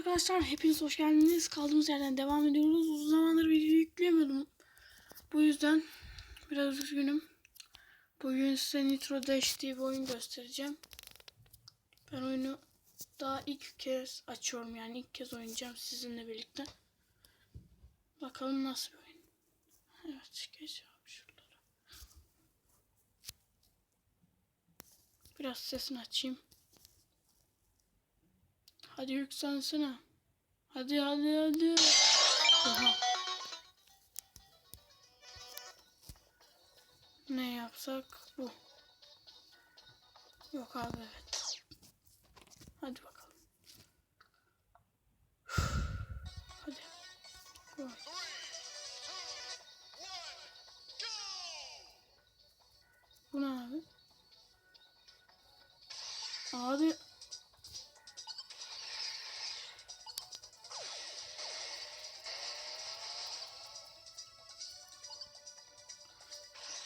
arkadaşlar hepiniz hoş geldiniz. Kaldığımız yerden devam ediyoruz. Uzun zamandır video yükleyemiyordum. Bu yüzden biraz üzgünüm. Bugün size Nitro Dash diye bir oyun göstereceğim. Ben oyunu daha ilk kez açıyorum yani ilk kez oynayacağım sizinle birlikte. Bakalım nasıl bir oyun. Evet geçiyorum şuralara. Biraz sesini açayım. Hadi yükselsene. Hadi hadi hadi. Oha. Ne yapsak bu. Yok abi evet. Hadi bakalım. Hadi. Koy. Bu ne abi? Abi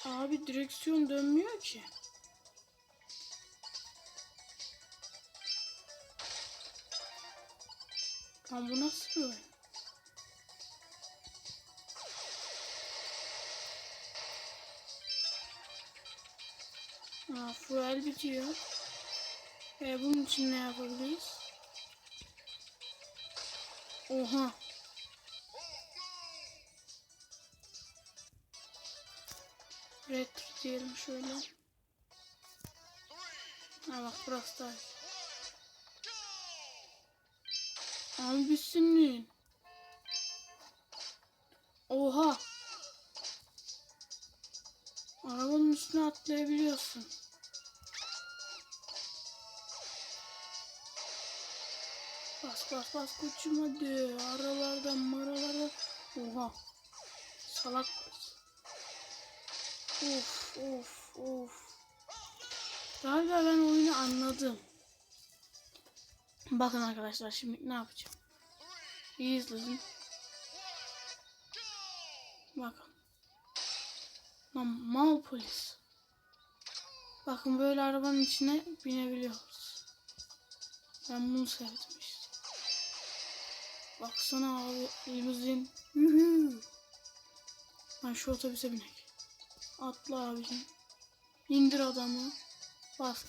Abi direksiyon dönmüyor ki. Lan bu nasıl bir oyun? Aa, fuel bitiyor. E, bunun için ne yapabiliriz? Oha. Retro diyelim şöyle. Ha bak burası da. Abi Oha. Arabanın üstüne atlayabiliyorsun. Bas bas bas koçum hadi. Aralardan maralardan. Oha. Salak? Of of of. Galiba ben oyunu anladım. Bakın arkadaşlar şimdi ne yapacağım. İyi izleyin. Bakın. Lan mal polis. Bakın böyle arabanın içine binebiliyoruz. Ben bunu sevdim işte. Baksana abi limuzin. Yuhu. Ben şu otobüse binek. Atla abicim. İndir adamı. Bas.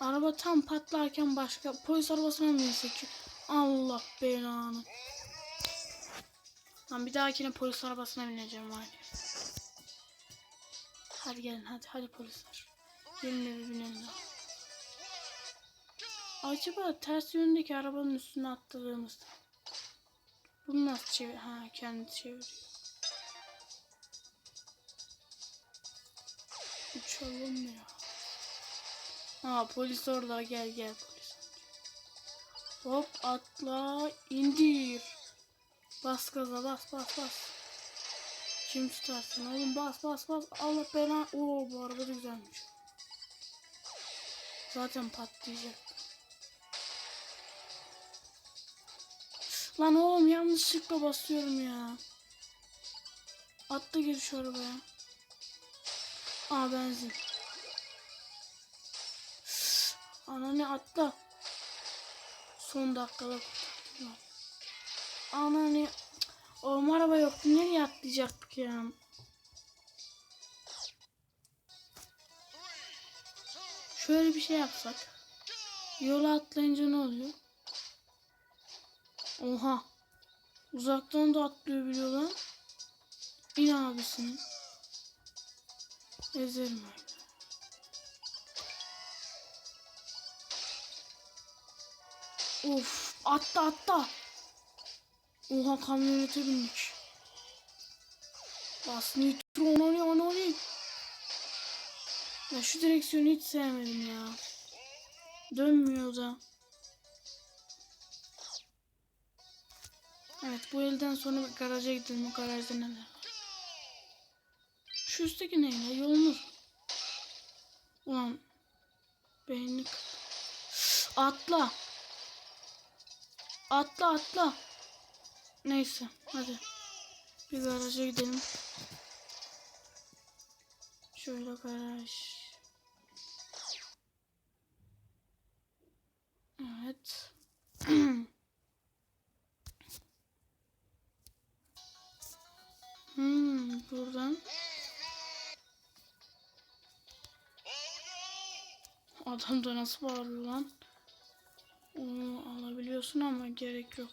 Araba tam patlarken başka polis arabasına mı binsek ki? Allah belanı. Lan bir dahakine polis arabasına bineceğim var. Hadi gelin hadi hadi polisler. Gelin bir binelim. Acaba ters yöndeki arabanın üstüne attığımızda bunu nasıl çevir? Ha kendi çeviriyor. Uçalım ya. Ha polis orada gel gel polis. Hop atla indir. Bas gaza bas bas bas. Kim tutarsın oğlum bas bas bas. Allah belanı. Oo bu araba da güzelmiş. Zaten patlayacak. Lan oğlum yanlışlıkla basıyorum ya. Atla gir şu arabaya. Aa benzin. Ananı atla. Son dakikada kurtardım. Ananı. Oğlum araba yoktu. Nereye atlayacaktık ya? Şöyle bir şey yapsak. Yola atlayınca ne oluyor? Oha. Uzaktan da atlıyor biliyor lan. İn abisini. Ezerim öyle. Of atla atla. Oha kamyonete bindik. Bas nitro onani onani. Ya şu direksiyonu hiç sevmedim ya. Dönmüyor da. Evet bu elden sonra garaja gidelim. Garajda neler? Şu üstteki ne ya? Yolumuz. Ulan. Beynini Atla. Atla atla. Neyse hadi. Bir garaja gidelim. Şöyle garaj. Adam da nasıl bağırıyor lan? Onu alabiliyorsun ama gerek yok.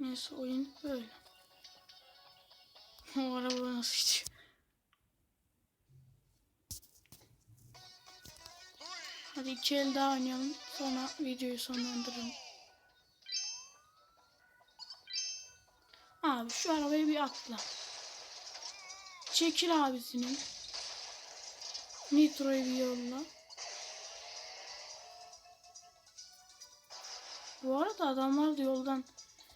Neyse oyun böyle. O araba nasıl hiç? Hadi iki el daha oynayalım. Sonra videoyu sonlandırırım. Abi şu arabayı bir atla. Çekil abisinin. Nitro'yu bir yolla. Bu arada adamlar da yoldan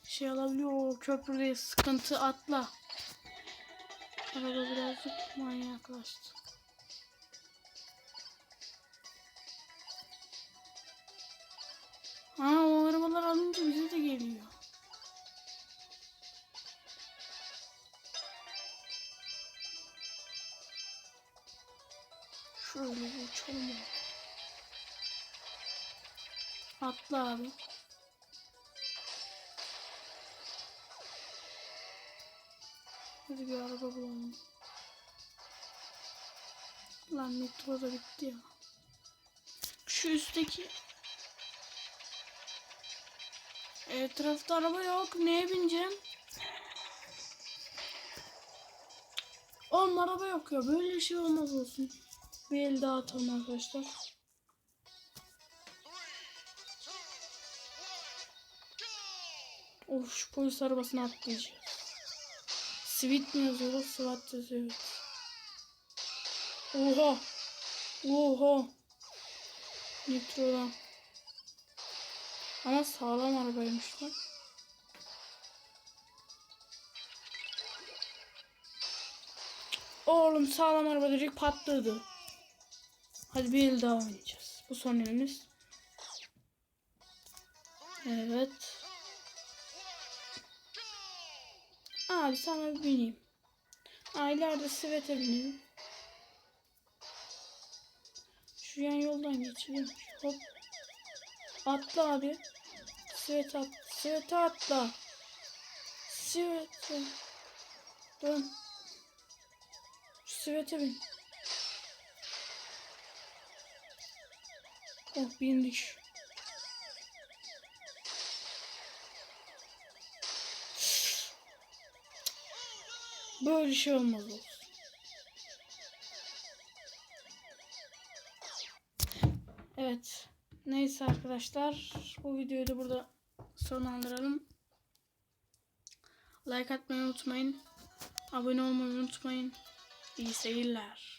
şey alabiliyor. O köprüde sıkıntı atla. Araba birazcık manyaklaştı. Ha o arabalar alınca bize Şöyle bir uçalım. Atla abi. Hadi bir araba bulalım. Lan metro da bitti ya. Şu üstteki Etrafta araba yok. Neye bineceğim? Oğlum araba yok ya. Böyle şey olmaz olsun. Bir el daha atalım arkadaşlar. Of şu polis arabasına atlayacağız. Sweet mi yazıyor? SWAT yazıyor. Oha. Oha. Nitro'dan. Ama sağlam arabaymış lan. Oğlum sağlam araba direkt patladı. Hadi bir el daha oynayacağız. Bu son elimiz. Evet. Abi sana bir bineyim. Aa ileride Svet'e binelim. Şu yan yoldan geçelim. Hop. Atla abi. Svet at. Svet'e atla. Svet'e. Dön. Şu Svet'e bin. Oh bindik. Böyle şey olmaz. Evet. Neyse arkadaşlar. Bu videoyu da burada sonlandıralım. Like atmayı unutmayın. Abone olmayı unutmayın. İyi seyirler.